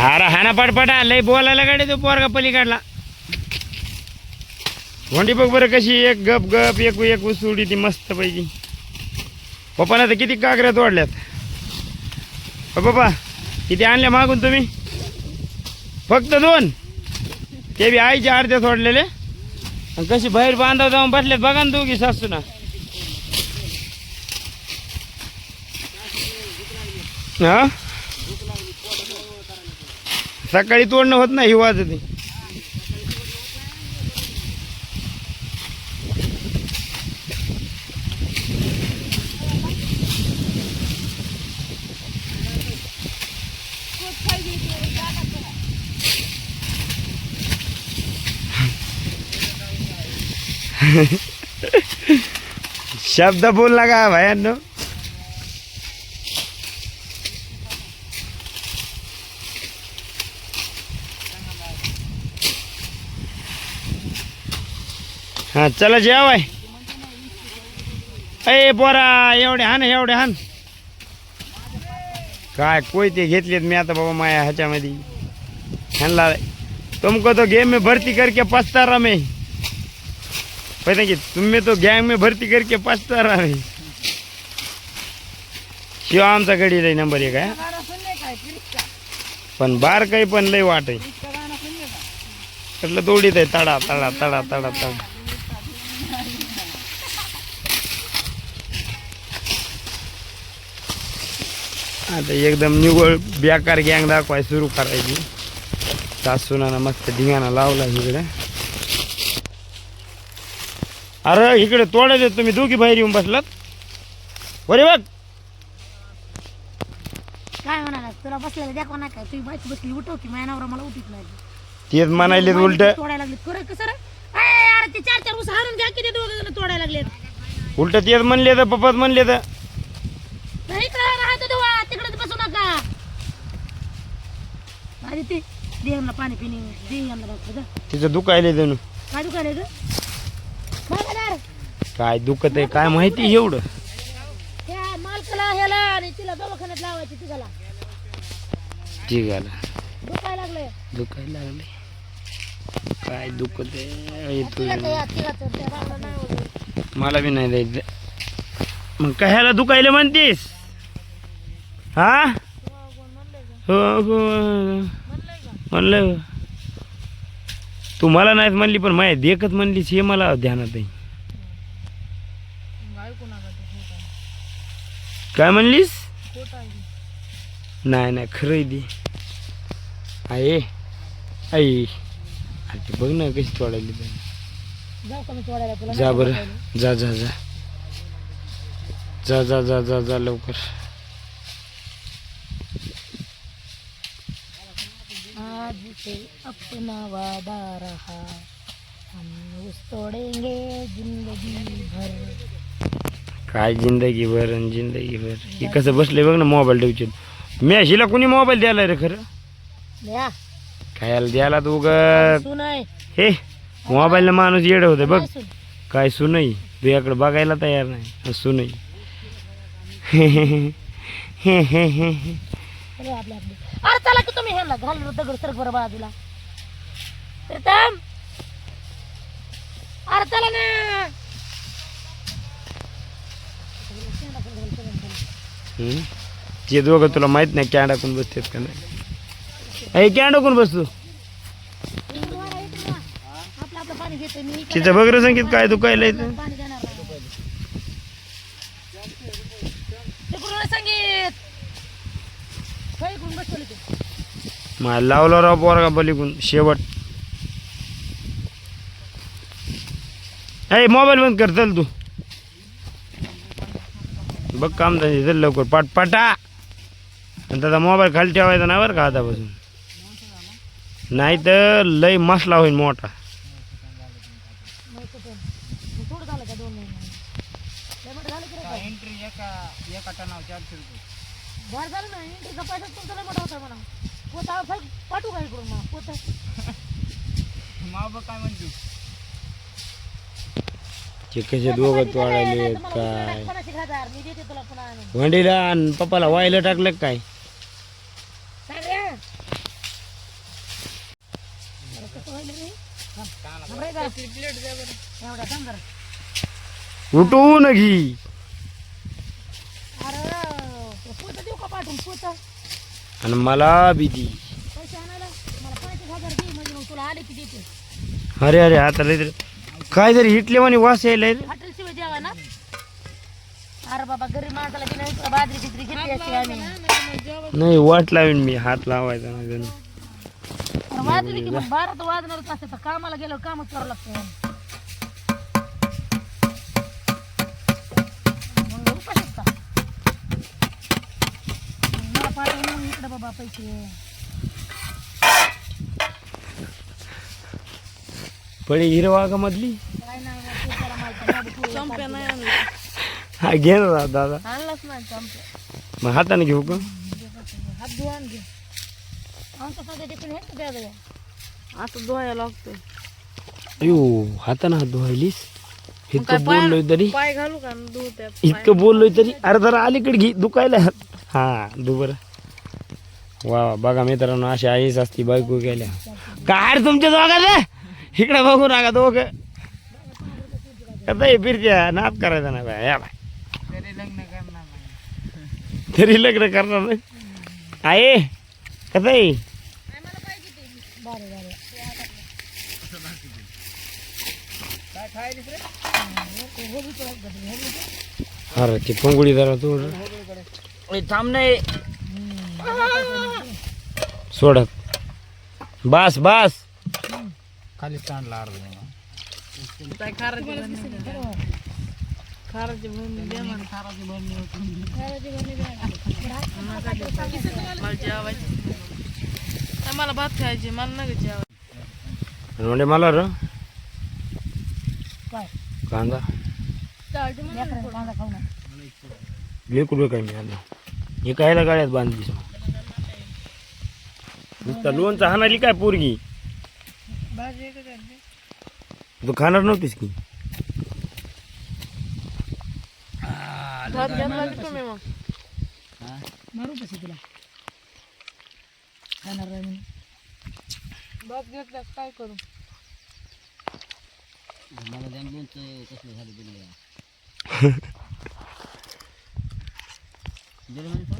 अरे हाना पटपटा. लय बोलायला गाडी तो पोरगा पलीकडला. वंडी बघ बरं कशी एक गप गप एक एक उसूडी ती मस्त पैकी पप्पाला तर किती काकऱ्या तोडल्यात. पप्पा किती आणल्या मागून तुम्ही? फक्त दोन. ते बी आईच्या अर्धे सोडलेले आणि कशी बाहेर बांधाव जाऊन बसले बघा ना दोघी सासू ना हा? सकाळी तोडणं होत नाही हिवाच ते. शब्द बोल का भयानो हा चला जेवाय. अय पोरा एवढे हान एवढे हान. काय कोयते घेतलेत मी आता बाबा माया ह्याच्यामध्ये. ह्यांना तुमको तो गेम में भर्ती करके पछता रहा मैं. पता की तुम्ही तो गँग में भरती करके पछता रहा मैं. शिवा आमचा गडी लय नंबर एक आहे पण बार काही पण लय वाट आहे. म्हटलं दौडीत आहे तडा तडा तडा तडा तडा. आता एकदम निवळ बेकार गँग दाखवाय सुरू करायची. सासूना मस्त धिंगाणा लावला इकडे. अरे इकडे तोडायचे तुम्ही दोघी बाहेर येऊन बसलात? बरे बघ. काय म्हणाला? तुला बसलेला दाखवा ना काय? तुझी बायको बसली उठव की माझ्या नवरा मला उठीत नाही. तेच म्हणायले उलट. तोडायला लागले. खरं कसं रे? अरे ते चार चार ऊस हारून घ्या किती दोघं तोडायला लागलेत. उलट तेच म्हणले तर पप्पाच म्हणले तर नाही का राहतो तेव्हा तिकडेच बसू नका आधी ते दे यांना पाणी पिणे दे यांना डॉक्टर जा. तिचं दुखायले जणू. काय दुकान ग? काय दुखत आहे काय माहिती एवढं. त्या मालकाला ह्याला आणि तिला दवाखान्यात लावायची तिघाला. ठीक आहे दुखायला लागले दुखायला लागले काय दुखत आहे तिघाचं तू. या तिघाचं त्या रावला नाही. मला बी नाही द्यायचं. मग कशाला दुखायला म्हणतीस? हा? हो हो म्हणलं तू मला नाहीत म्हणली पण माय देखत म्हणलीस हे मला ध्यानात आहे. काय म्हणलीस? नाही नाही खरं दे आहे. आई. ते बघ ना कशी तोडायली जा बरं. जा जा जा. जा जा जा जा जा लवकर. से अपना वादा रहा। हम उस तोड़ेंगे जिंदगी भर। काय जिंदगी भर आणि जिंदगी भर? हे कसं बसले बघ ना मोबाईल ठेवचे. मी हिला कुणी मोबाईल द्यायला रे खरं? द्या. खायला द्यायला तू ग सुन आहे हे मोबाईलनं माणूस येड होते बघ. काय सुन? काय सुनई? तुझ्याकडे बघायला तयार नाही. सुनई. हे हे हे हे हे हे अरे चला की तुम्ही ह्याला घालून दगड सर बरं बाजूला. प्रीतम अरे चला ना. हम्म? ते दोघं तुला माहीत नाही कॅन्डाकून बसतेत का नाही? ए कॅन्डाकून बसतो? आपलं आपलं पाणी घेतोय मी. तिचं बघ रे संगीत काय दुखायला इथं पाणी नाही. तिकडून संगीत काय इकडून बसवलं ते मला लावलं राव पोरगा पलीकडून शेवट. ए मोबाईल बंद कर चल तू. बघ काम झाले चल लवकर पाट पाटा. आणि त्याचा मोबाईल खाली ठेवायचा नाही बरं का आतापासून. नाही तर लय मसला होईल मोठा. तर पण. मग थोडं झालं झालं तुमचा लय मोठा होता म्हणा पोता फल पाठवू का इकडून मग पोता दोघं तोडायले काय पन्नास हजार मी देते तुला पुन्हा आणून वंडीला आणि पप्पाला वायला टाकलं का काय काय रे? कसं व्हायलं रे? थांब. थांब रे जरा. एवढा थांब जरा. उठवून घी अरे पोतं देऊ का पाठवून? पोतं. आणि मला भीती पैसे आणायला? मला पंचवीस हजार दे म्हणजे मग तुला आले की देते. अरे अरे आता लय तर- काय तरी हिटले म्हणे वास यायला रे. हॉटेल शिवाय जेवा ना? अरे बाबा गरीब माणसाला बी नाही तुला बाजरी बिजरी घेतली असते आम्ही. नाही वाट लावीन मी हात लावायचा नाही. अरे वाजली की मग बारा तर वाजणारच असते तर कामाला गेल्यावर कामच करावं लागतं. बाबा पैसे. पळी हिरवा का मधली काय नाही ते माहिती. हा घे ना दादा. आणलाच नाही चंपे मग हाताने घेऊ का? हात घे. आमचं तिकडे हे द्या असं धुवायला लागतोय. अयो हाताने हात धुवायलीस? इतकं बोललोय तरी? पाय घालू का? इतकं बोललोय तरी? अरे जरा अलीकडे घे दुखायला. हा दु बरं. वा वा. बघा मित्रांनो अशी आईच असती बायको गेल्या काय रे तुमच्या दोघांचं? इकडे बघू नका दोघ. कसं फिरत्या नाद करायचा ना बाय या बाय तरी लग्न करणार नाही. आहे कसं आहे? अरे ती पंगुळी जरा तू थांब नाही सोडत बास बास. भरणी द्या मला भात खायची मला नका जेवायची म्हणजे मला र. काय? कांदा. लेकरू काय मी आलो हे कायला गाड्यात बांधलीस नुसता लोणचा हाणाली काय पोरगी? तू खाणार नव्हतीस की? भात घेतला की तुम्ही मग. मारू कशी तुला? खाणार नाही म्हणून. भात घेतल्यास काय करू? ना तू जेव-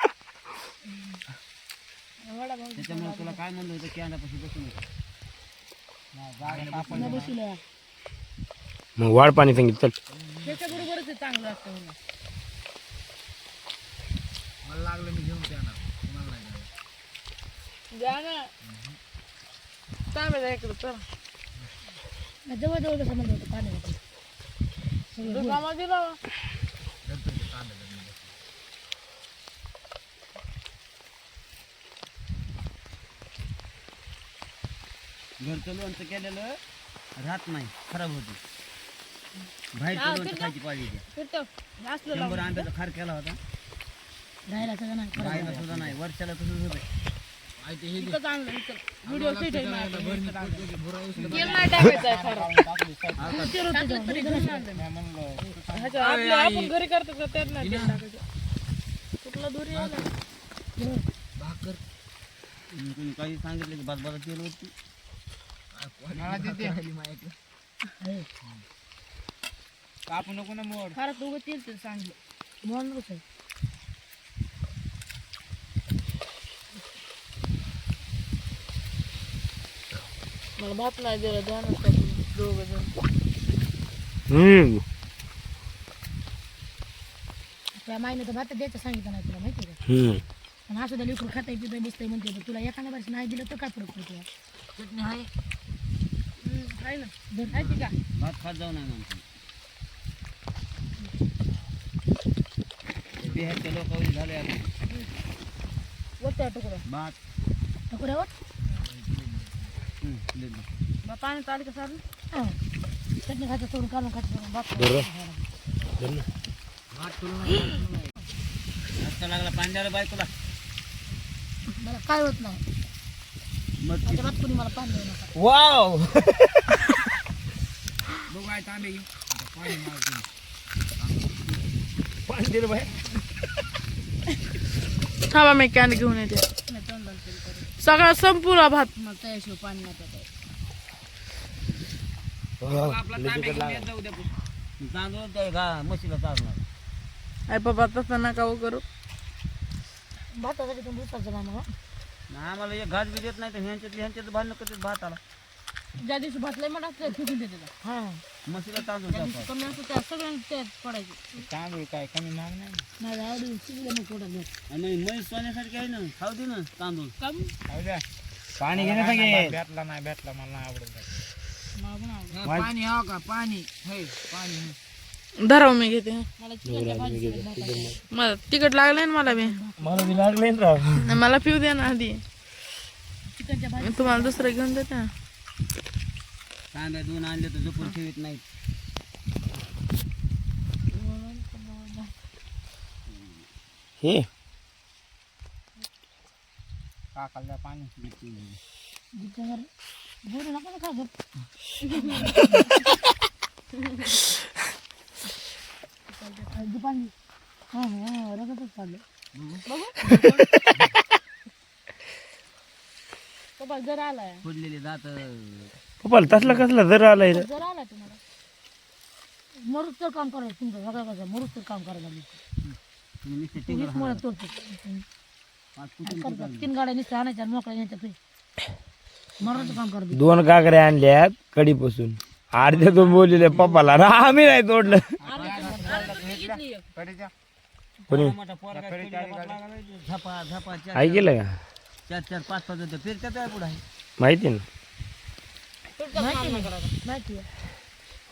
नाही बसवलं. मग वाढ पाणी सांगितलं चल. त्याच्याबरोबरच आहे चांगलं असतं म्हणून. द्या ना. तांबे इकडं तर जवळ जवळ म्हणलं होतं दुकानात दिला. घरचं लोणचं केलेलं राहत नाही खराब होते. बाहेरचं लोणचं खायची शंभर आंब्याचा खार केला होता. राहायला सगळं नाही खरं. राहिला सुद्धा नाही वर्षाला तसंच होतं आपण घरी करतो का टाकायचं? कुठला दुरी काही सांगितलं की बाजबाला तेल होती? कापू नको ना मोड फार तू तेल तर सांगितलं मोड नको आहे. मला भात नाही दिला ध्यानात टाकून दोघं जण त्या मायने तर भात द्यायचं सांगितलं नाही तुला माहिती का हम्म आणि असं लिकून खाताय पिताय बसताय म्हणते तुला एखाद्या वर्ष नाही दिलं तर काय फरक पडतो चटणी आहे आहे ना? धर आहे ती का? भात खात जाऊ नाही म्हणतो बिहारच्या लोकांनी झाले आता. वरच्या तुकडं. भात. तुकड्यावर हं, दे दे. मग पाणी चालू का. चटणी खायचं सोडून काढून खायचं सोडून बाप रस्ता लागला पाणी द्यायला बायकोला. मला काय होत नाही. अजिबात कुणी मला पाणी देऊ नका. वाव. पाणी दिलं बाहेर. थांबा मी कॅन घेऊन येते. नाही तोंडाला तेल. सगळा संपूर्ण भात. मला त्याशिवाय पाणी नाही प्यायचं. तांदूळ त्या गा म्हशीला चालणार आई बाबा तसं नका हो करू. भातासाठी तुम्ही उसाचं नाही मग आम्हाला एक घास बी देत नाही तर ह्यांच्यात ह्यांच्यात भांडणं करतात भाताला ज्या दिवशी भात लय म्हणा फेकून देते त्याला. हा. म्हशीला तांदूळ त्या दिवशी टाकावं. कमी असतं त्या सगळ्यांनी त्यात पडायचे. तांदूळ काय कमी महाग नाही? माझ्या आवडी शिकले मग थोडं घेत आणि म्हैस सोन्यासाठी आहे ना खाऊ दे ना तांदूळ. पाणी घेण्यासाठी भेटला नाही भेटला मला नाही आवडत. पाणी हवं का? पाणी. पाणी. धराव मी घेते. मला तिकट लागलंय ना मला बी. मला बी नाही, मला पिऊ दे ना आधी. तुम्हाला दुसरं घेऊन देते. ना दोन आणले तर जपून ठेवीत नाहीत. हे. जिच्यावर बोलू नका ना का गं. हळदी पाणी हा हा रगतच चाललं बाबा जर आलाय पप्पाला तसला कसला जर आलाय रे. जर तुम्हाला मरुस्तर काम करायचं तुमचं सगळं कसं मरुस्तर काम करायला वीस तोडतो तीन गाड्या निसत आणायच्या मोकळ्या न्यायच्या घरी मराचं काम करतो दोन काकड्या आणल्यात कडीपासून अर्ध्या दोन बोललेले पप्पाला. ना आम्ही नाही तोडलं. कोणी? मोठा पोरगा कढीला पात लागायला, झपा झपा चार आई गेलं का? चार चार पाच पाच होते. फिरत्यात आहे पुढे माहिती ना? आहे माहिती आहे.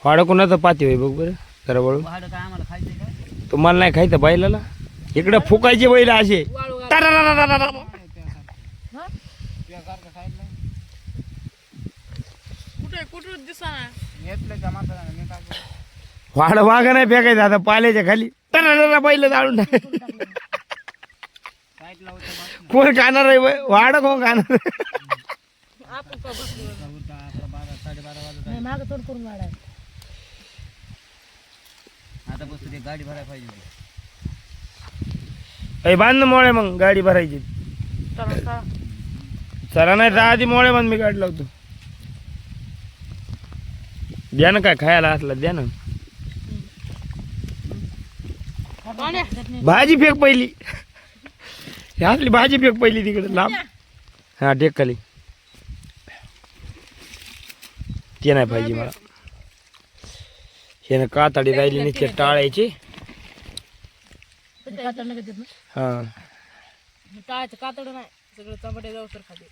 वाडा कोणाचं पाती होय बघ बरं जरा वळू. भाडं काय आम्हाला खायचंय काय तुम्हाला नाही खायचं बैलाला? इकडे फुकायचे बैल असे टरारारारारा. कुठे कुठे दिसा वाडा मागं नाही फेकायचं आता पाल्याच्या खाली टरारारा बैल जाळून टाक. कोण खाणार आहे? वाडा कोण खाणार? मागं बांध मोळे मग गाडी भरायची. चला चला. चला नाही तर आधी मोळे बांध मी गाडी लावतो. द्या ना काय खायला असला द्या ना. भाजी फेक पहिली. ही असली भाजी फेक पहिली तिकडे लांब. हा टेक खाली. ते नाही पाहिजे मला. हे कातडी राहिली नुसते टाळायचे. कातड नका देत ना. हा. टाळायचं कातड नाही. सगळं चमटे जाऊ तर खाते